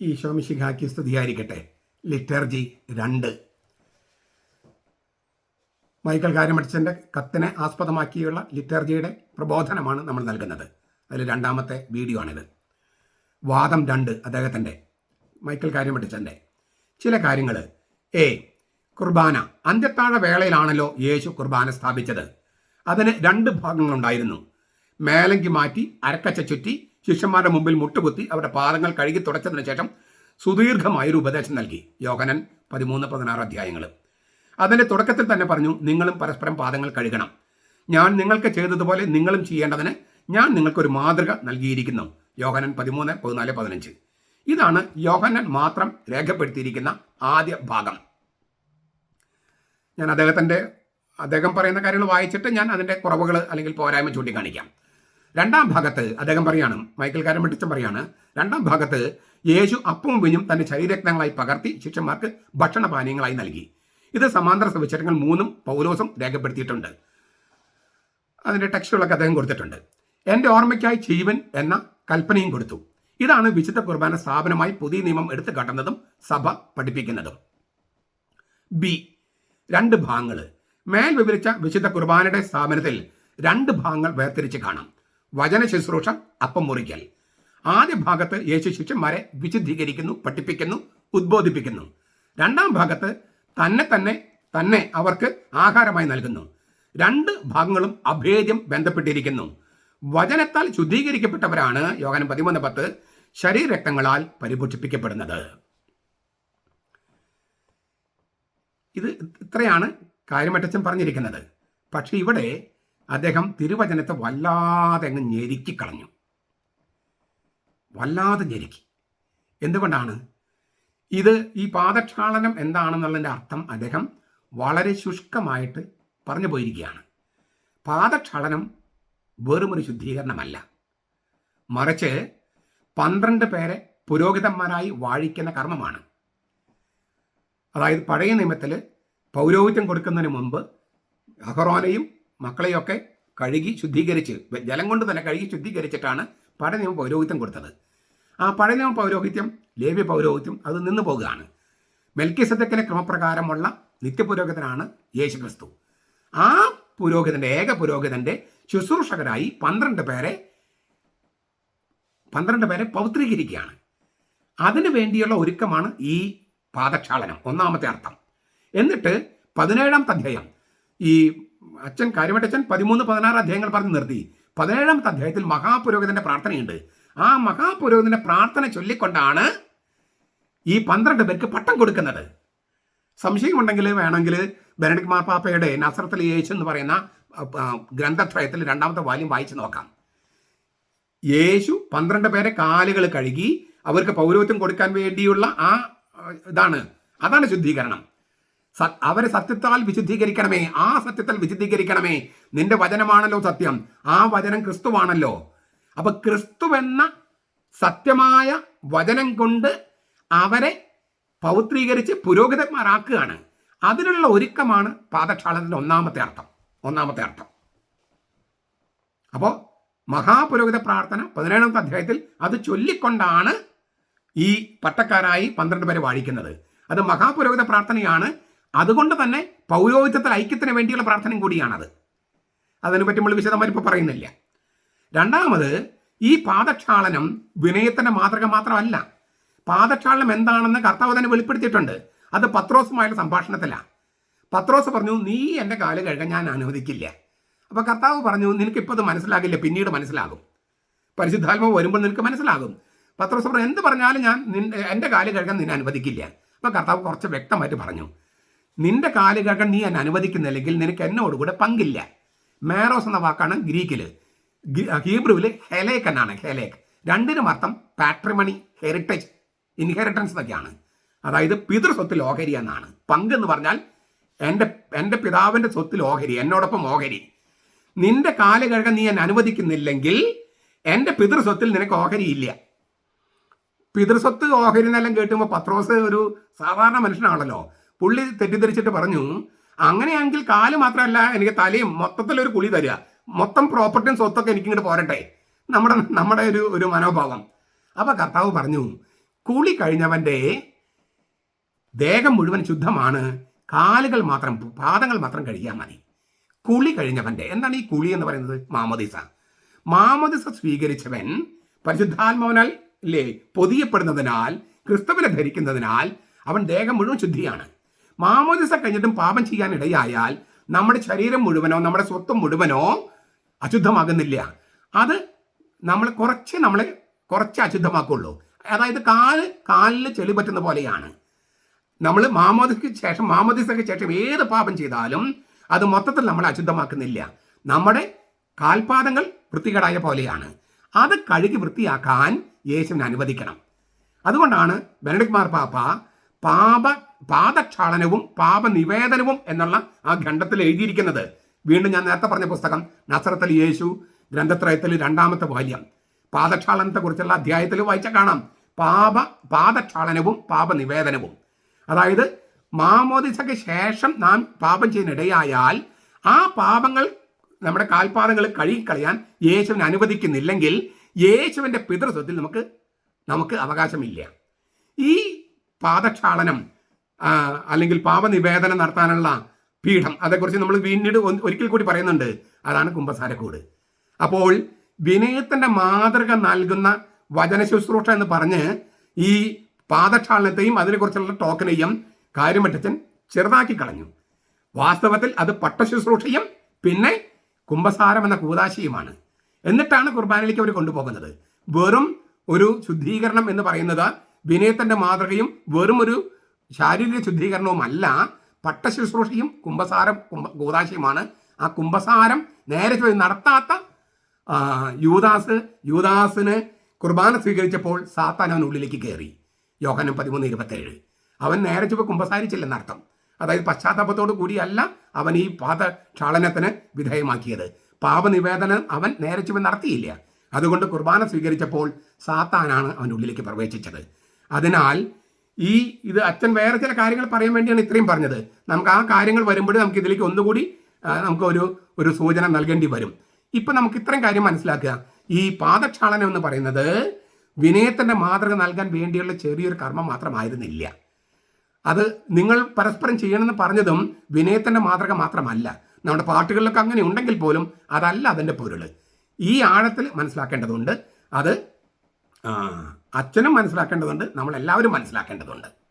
ഈശോമിശിഹാക്കി സ്തുതിയായിരിക്കട്ടെ. ലിറ്റർജി രണ്ട്. മൈക്കൽ കാര്യമടിച്ചന്റെ കത്തിനെ ആസ്പദമാക്കിയുള്ള ലിറ്റർജിയുടെ പ്രബോധനമാണ് നമ്മൾ നൽകുന്നത്. അതിൽ രണ്ടാമത്തെ വീഡിയോ ആണിത് വാദം രണ്ട് അദ്ദേഹത്തിന്റെ മൈക്കൽ കാര്യമടിച്ചന്റെ ചില കാര്യങ്ങൾ എ കുർബാന. അന്ത്യത്താഴ വേളയിലാണല്ലോ യേശു കുർബാന സ്ഥാപിച്ചത്. അതിന് രണ്ട് ഭാഗങ്ങളുണ്ടായിരുന്നു. മേലങ്കി മാറ്റി അരക്കച്ച ചുറ്റി ശിഷ്യന്മാരുടെ മുമ്പിൽ മുട്ടുകുത്തി അവരുടെ പാദങ്ങൾ കഴുകി തുടച്ചതിന് ശേഷം സുദീർഘമായ ഒരു ഉപദേശം നൽകി. യോഹനൻ പതിമൂന്ന് പതിനാറ് അധ്യായങ്ങൾ അതിന്റെ തുടക്കത്തിൽ തന്നെ പറഞ്ഞു നിങ്ങളും പരസ്പരം പാദങ്ങൾ കഴുകണം. ഞാൻ നിങ്ങൾക്ക് ചെയ്തതുപോലെ നിങ്ങളും ചെയ്യേണ്ടതിന് ഞാൻ നിങ്ങൾക്കൊരു മാതൃക നൽകിയിരിക്കുന്നു. യോഹനൻ പതിമൂന്ന് പതിനാല് പതിനഞ്ച്. ഇതാണ് യോഹനൻ മാത്രം രേഖപ്പെടുത്തിയിരിക്കുന്ന ആദ്യ ഭാഗം. ഞാൻ അദ്ദേഹത്തിന്റെ അദ്ദേഹം പറയുന്ന കാര്യങ്ങൾ വായിച്ചിട്ട് ഞാൻ അതിന്റെ കുറവുകൾ അല്ലെങ്കിൽ പോരായ്മ ചൂണ്ടിക്കാണിക്കാം. രണ്ടാം ഭാഗത്ത് അദ്ദേഹം പറയാണ് മൈക്കൽ കാരൻ വെട്ടിച്ചം പറയാണ് രണ്ടാം ഭാഗത്ത് യേശു അപ്പവും വിഞ്ഞും തന്റെ ശരീരരക്തങ്ങളായി പകർത്തി ശിഷ്യന്മാർക്ക് ഭക്ഷണപാനീയങ്ങളായി നൽകി. ഇത് സമാന്തര സവിശേഷങ്ങൾ മൂന്നും പൗലോസും രേഖപ്പെടുത്തിയിട്ടുണ്ട്. അതിന്റെ ടെക്സ്റ്റുകളൊക്കെ അദ്ദേഹം കൊടുത്തിട്ടുണ്ട്. എന്റെ ഓർമ്മയ്ക്കായി ജീവൻ എന്ന കൽപ്പനയും കൊടുത്തു. ഇതാണ് വിശുദ്ധ കുർബാന സ്ഥാപനമായി പുതിയ നിയമം എടുത്തു കാട്ടുന്നതും സഭ പഠിപ്പിക്കുന്നതും. ബി. രണ്ട് ഭാഗങ്ങൾ മേൽ വിവരിച്ച വിശുദ്ധ കുർബാനയുടെ സ്ഥാപനത്തിൽ രണ്ട് ഭാഗങ്ങൾ വേർതിരിച്ച് കാണാം. വചന ശുശ്രൂഷ അപ്പം മുറിക്കൽ. ആദ്യ ഭാഗത്ത് യേശു ശിഷ്യന്മാരെ വിശുദ്ധീകരിക്കുന്നു പഠിപ്പിക്കുന്നു ഉദ്ബോധിപ്പിക്കുന്നു. രണ്ടാം ഭാഗത്ത് തന്നെ തന്നെ തന്നെ അവർക്ക് ആഹാരമായി നൽകുന്നു. രണ്ട് ഭാഗങ്ങളും അഭേദ്യം ബന്ധപ്പെട്ടിരിക്കുന്നു. വചനത്താൽ ശുദ്ധീകരിക്കപ്പെട്ടവരാണ് യോഗനം പതിമൂന്ന് പത്ത് ശരീരരക്തങ്ങളാൽ പരിപോഷിപ്പിക്കപ്പെടുന്നത്. ഇത് ഇത്രയാണ് കാര്യമറ്റച്ചൻ പറഞ്ഞിരിക്കുന്നത്. പക്ഷെ ഇവിടെ അദ്ദേഹം തിരുവചനത്തെ വല്ലാതെ അങ്ങ് ഞെരുക്കി കളഞ്ഞു. വല്ലാതെ ഞെരുക്കി. എന്തുകൊണ്ടാണ്? ഇത് ഈ പാദക്ഷാളനം എന്താണെന്നുള്ളതിന്റെ അർത്ഥം അദ്ദേഹം വളരെ ശുഷ്കമായിട്ട് പറഞ്ഞു പോയിരിക്കുകയാണ്. പാദക്ഷാളനം വെറുമൊരു ശുദ്ധീകരണമല്ല. മറിച്ച് പന്ത്രണ്ട് പേരെ പുരോഹിതന്മാരായി വാഴിക്കുന്ന കർമ്മമാണ്. അതായത് പഴയ നിയമത്തിൽ പൗരോഹിത്യം കൊടുക്കുന്നതിന് മുമ്പ് അഹറോനെയും മക്കളെയൊക്കെ കഴുകി ശുദ്ധീകരിച്ച് ജലം കൊണ്ട് തന്നെ കഴുകി ശുദ്ധീകരിച്ചിട്ടാണ് പഴയ നിയമ പൗരോഹിത്യം കൊടുത്തത്. ആ പഴയ നിയമ പൗരോഹിത്യം ലേവ്യ പൗരോഹിത്യം അത് നിന്നു പോകുകയാണ്. മെൽക്കിസദക്കിന്റെ ക്രമപ്രകാരമുള്ള നിത്യപുരോഹിതനാണ് യേശു ക്രിസ്തു ആ പുരോഹിതന്റെ ഏക പുരോഹിതന്റെ ശുശ്രൂഷകരായി പന്ത്രണ്ട് പേരെ പന്ത്രണ്ട് പേരെ പൗത്രീകരിക്കുകയാണ്. അതിനു വേണ്ടിയുള്ള ഒരുക്കമാണ് ഈ പാദക്ഷാളനം ഒന്നാമത്തെ അർത്ഥം. എന്നിട്ട് പതിനേഴാം അധ്യായം ഈ അച്ഛൻ കാര്യമറ്റച്ഛൻ പതിമൂന്ന് പതിനാറ് അധ്യായങ്ങൾ പറഞ്ഞ് നിർത്തി. പതിനേഴാമത്തെ അധ്യായത്തിൽ മഹാപുരോഹിതന്റെ പ്രാർത്ഥനയുണ്ട്. ആ മഹാപുരോഹിതന്റെ പ്രാർത്ഥന ചൊല്ലിക്കൊണ്ടാണ് ഈ പന്ത്രണ്ട് പേർക്ക് പട്ടം കൊടുക്കുന്നത്. സംശയമുണ്ടെങ്കിൽ വേണമെങ്കിൽ ബെനഡിക് മാർപ്പാപ്പയുടെ നസ്രത്തിൽ യേശു എന്ന് പറയുന്ന ഗ്രന്ഥത്രയത്തിൽ രണ്ടാമത്തെ വാല്യം വായിച്ചു നോക്കാം. യേശു പന്ത്രണ്ട് പേരെ കാലുകൾ കഴുകി അവർക്ക് പൗരോഹിത്യം കൊടുക്കാൻ വേണ്ടിയുള്ള ആ ഇതാണ്. അതാണ് ശുദ്ധീകരണം. അവരെ സത്യത്താൽ വിശുദ്ധീകരിക്കണമേ. ആ സത്യത്താൽ വിശുദ്ധീകരിക്കണമേ. നിന്റെ വചനമാണല്ലോ സത്യം. ആ വചനം ക്രിസ്തുവാണല്ലോ. അപ്പൊ ക്രിസ്തുവെന്ന സത്യമായ വചനം കൊണ്ട് അവരെ പൗത്രീകരിച്ച് പുരോഹിതന്മാരാക്കുകയാണ്. അതിനുള്ള ഒരുക്കമാണ് പാതക്ഷാളത്തിന്റെ ഒന്നാമത്തെ അർത്ഥം. ഒന്നാമത്തെ അർത്ഥം. അപ്പോൾ മഹാപുരോഹിത പ്രാർത്ഥന പതിനേഴാമത്തെ അധ്യായത്തിൽ അത് ചൊല്ലിക്കൊണ്ടാണ് ഈ പട്ടക്കാരായി പന്ത്രണ്ട് പേരെ വാഴിക്കുന്നത്. അത് മഹാപുരോഹിത പ്രാർത്ഥനയാണ്. അതുകൊണ്ട് തന്നെ പൗരോഹിത്യത്തിൽ ഐക്യത്തിന് വേണ്ടിയുള്ള പ്രാർത്ഥന കൂടിയാണത്. അതിനെപ്പറ്റി നമ്മൾ വിശദമായി ഇപ്പോൾ പറയുന്നില്ല. രണ്ടാമത് ഈ പാദക്ഷാളനം വിനയത്തിന്റെ മാതൃക മാത്രമല്ല. പാദക്ഷാളനം എന്താണെന്ന് കർത്താവ് തന്നെ വെളിപ്പെടുത്തിയിട്ടുണ്ട്. അത് പത്രോസുമായുള്ള സംഭാഷണത്തിലാണ് പത്രോസ് പറഞ്ഞു നീ എന്റെ കാൽ കഴുകാൻ ഞാൻ അനുവദിക്കില്ല. അപ്പോൾ കർത്താവ് പറഞ്ഞു നിനക്ക് ഇപ്പോൾ അത് മനസ്സിലാകില്ല പിന്നീട് മനസ്സിലാകും. പരിശുദ്ധാത്മ വരുമ്പോൾ നിനക്ക് മനസ്സിലാകും. പത്രോസ് പറഞ്ഞു എന്ത് പറഞ്ഞാലും ഞാൻ നിന്റെ എന്റെ കാൽ കഴുകാൻ നിന്നെ അനുവദിക്കില്ല. അപ്പോൾ കർത്താവ് കുറച്ച് വ്യക്തമായിട്ട് പറഞ്ഞു. നിന്റെ കാൽ കഴുകാൻ നീ എന്നെ അനുവദിക്കുന്നില്ലെങ്കിൽ നിനക്ക് എന്നോടുകൂടെ പങ്കില്ല. മാരോസ് എന്ന വാക്കാണ് ഗ്രീക്കിൽ ഹീബ്രുവിൽ ഹെലേക്ക് എന്നാണ് ഹെലേക്ക് രണ്ടിനും അർത്ഥം പാട്രിമണി ഹെറിറ്റേജ് ഇൻഹെറിറ്റൻസ് എന്നൊക്കെയാണ്. അതായത് പിതൃസ്വത്തിൽ ഓഹരി എന്നാണ്. പങ്ക് എന്ന് പറഞ്ഞാൽ എന്റെ എന്റെ പിതാവിന്റെ സ്വത്തിൽ ഓഹരി എന്നോടൊപ്പം ഓഹരി. നിന്റെ കാൽ കഴുകാൻ നീ എന്നെ അനുവദിക്കുന്നില്ലെങ്കിൽ എന്റെ പിതൃസ്വത്തിൽ നിനക്ക് ഓഹരിയില്ല പിതൃസ്വത്ത് ഓഹരി എന്നെല്ലാം കേട്ടുമ്പോൾ പത്രോസ് ഒരു സാധാരണ മനുഷ്യനാണല്ലോ. പുള്ളി തെറ്റിദ്ധരിച്ചിട്ട് പറഞ്ഞു അങ്ങനെയാണെങ്കിൽ കാൽ മാത്രമല്ല എനിക്ക് തലയും മൊത്തത്തിലൊരു കുളി തരിക. മൊത്തം പ്രോപ്പർട്ടിയും സ്വത്തൊക്കെ എനിക്കിങ്ങോട്ട് പോരട്ടെ. നമ്മുടെ നമ്മുടെ ഒരു ഒരു മനോഭാവം. അപ്പൊ കർത്താവ് പറഞ്ഞു കുളി കഴിഞ്ഞവന്റെ ദേഹം മുഴുവൻ ശുദ്ധമാണ്. കാലുകൾ മാത്രം പാദങ്ങൾ മാത്രം കഴുകിയാൽ മതി. കുളി കഴിഞ്ഞവന്റെ എന്താണ് ഈ കുളി എന്ന് പറയുന്നത്? മാമോദിസ. മാമോദിസ സ്വീകരിച്ചവൻ പരിശുദ്ധാത്മാവിനാൽ ഇല്ലേ പൊതിയപ്പെടുന്നതിനാൽ ക്രിസ്തുവിനെ ധരിക്കുന്നതിനാൽ അവൻ ദേഹം മുഴുവൻ ശുദ്ധിയാണ്. മാമോദിസ കഴിഞ്ഞിട്ടും പാപം ചെയ്യാൻ ഇടയായാൽ നമ്മുടെ ശരീരം മുഴുവനോ നമ്മുടെ സ്വത്വം മുഴുവനോ അശുദ്ധമാകുന്നില്ല. അത് നമ്മൾ കുറച്ച് നമ്മൾ കുറച്ച് അശുദ്ധമാക്കുള്ളൂ. അതായത് കാൽ കാലിൽ ചെളി പറ്റുന്ന പോലെയാണ്. നമ്മൾ മാമോദിക്ക് ശേഷം മാമോദിസയ്ക്ക് ശേഷം ഏത് പാപം ചെയ്താലും അത് മൊത്തത്തിൽ നമ്മൾ അശുദ്ധമാക്കുന്നില്ല. നമ്മുടെ കാൽപാദങ്ങൾ വൃത്തികേടായ പോലെയാണ്. അത് കഴുകി വൃത്തിയാക്കാൻ യേശുവിനെ അനുവദിക്കണം. അതുകൊണ്ടാണ് ബെനഡിക് മാർ പാപ്പ പാപ പാദക്ഷാളനവും പാപനിവേദനവും എന്നുള്ള ആ ഖണ്ഡത്തിൽ എഴുതിയിരിക്കുന്നത്. വീണ്ടും ഞാൻ നേരത്തെ പറഞ്ഞ പുസ്തകം നസറത്തൽ യേശു ഗ്രന്ഥത്രയത്തിൽ രണ്ടാമത്തെ വാല്യം. പാദക്ഷാളനത്തെ കുറിച്ചുള്ള അധ്യായത്തിൽ വായിച്ച കാണാം. പാപ പാദക്ഷാളനവും പാപനിവേദനവും. അതായത് മാമോദിസയ്ക്ക് ശേഷം നാം പാപം ചെയ്യുന്നിടയായാൽ ആ പാപങ്ങൾ നമ്മുടെ കാൽപാദങ്ങൾ കഴുകിക്കളയാൻ യേശുവിന് അനുവദിക്കുന്നില്ലെങ്കിൽ യേശുവിന്റെ പിതൃത്വത്തിൽ നമുക്ക് നമുക്ക് അവകാശമില്ല. ഈ പാദക്ഷാളനം അല്ലെങ്കിൽ പാപനിവേദനം നടത്താനുള്ള പീഠം. അതേക്കുറിച്ച് നമ്മൾ പിന്നീട് ഒരിക്കൽ കൂടി പറയുന്നുണ്ട്. അതാണ് കുംഭസാരക്കൂട്. അപ്പോൾ വിനയത്തിന്റെ മാതൃക നൽകുന്ന വചന ശുശ്രൂഷ എന്ന് പറഞ്ഞ് ഈ പാദക്ഷാളനത്തെയും അതിനെക്കുറിച്ചുള്ള ടോക്കനെയും കാര്യമറ്റച്ചൻ ചെറുതാക്കി കളഞ്ഞു. വാസ്തവത്തിൽ അത് പട്ടശുശ്രൂഷയും പിന്നെ കുംഭസാരം എന്ന കൂതാശിയുമാണ്. എന്നിട്ടാണ് കുർബാനയിലേക്ക് അവർ കൊണ്ടുപോകുന്നത്. വെറും ഒരു ശുദ്ധീകരണം എന്ന് പറയുന്നത് വിനയത്തിന്റെ മാതൃകയും വെറും ഒരു ശാരീരിക ശുദ്ധീകരണവുമല്ല പട്ടശുശ്രൂഷയും കുംഭസാരം കുംഭ ഗോദാശയുമാണ്. ആ കുംഭസാരം നേരെ ചോദ്യം നടത്താത്ത യൂദാസ് യൂദാസിന് കുർബാന സ്വീകരിച്ചപ്പോൾ സാത്താൻ അവൻ ഉള്ളിലേക്ക് കയറി യോഹനം പതിമൂന്ന് ഇരുപത്തേഴ്. അവൻ നേരെ ചുവ കുംഭസാരിച്ചില്ലെന്നർത്ഥം അതായത് പശ്ചാത്താപത്തോടു കൂടിയല്ല അവൻ ഈ പാദക്ഷാളനത്തിന് വിധേയമാക്കിയത്. പാപനിവേദനം അവൻ നേരെ ചുവ നടത്തിയില്ല. അതുകൊണ്ട് കുർബാന സ്വീകരിച്ചപ്പോൾ സാത്താനാണ് അവന്റെ ഉള്ളിലേക്ക് പ്രവേശിച്ചത്. അതിനാൽ ഈ ഇത് അച്ഛൻ വേറെ ചില കാര്യങ്ങൾ പറയാൻ വേണ്ടിയാണ് ഇത്രയും പറഞ്ഞത്. നമുക്ക് ആ കാര്യങ്ങൾ വരുമ്പോൾ നമുക്ക് ഇതിലേക്ക് ഒന്നുകൂടി നമുക്ക് ഒരു ഒരു സൂചന നൽകേണ്ടി വരും. ഇപ്പൊ നമുക്ക് ഇത്രയും കാര്യം മനസ്സിലാക്കുക. ഈ പാദക്ഷാളനം എന്ന് പറയുന്നത് വിനയത്തിന്റെ മാതൃക നൽകാൻ വേണ്ടിയുള്ള ചെറിയൊരു കർമ്മം മാത്രമായിരുന്നില്ല. അത് നിങ്ങൾ പരസ്പരം ചെയ്യണമെന്ന് പറഞ്ഞതും വിനയത്തിന്റെ മാതൃക മാത്രമല്ല. നമ്മുടെ പാട്ടുകളിലൊക്കെ അങ്ങനെ ഉണ്ടെങ്കിൽ പോലും അതല്ല അതിന്റെ പൊരുൾ. ഈ ആഴത്തിൽ മനസ്സിലാക്കേണ്ടതുണ്ട്. അത് അച്ഛനും മനസ്സിലാക്കേണ്ടതുണ്ട് നമ്മൾ എല്ലാവരും മനസ്സിലാക്കേണ്ടതുണ്ട്.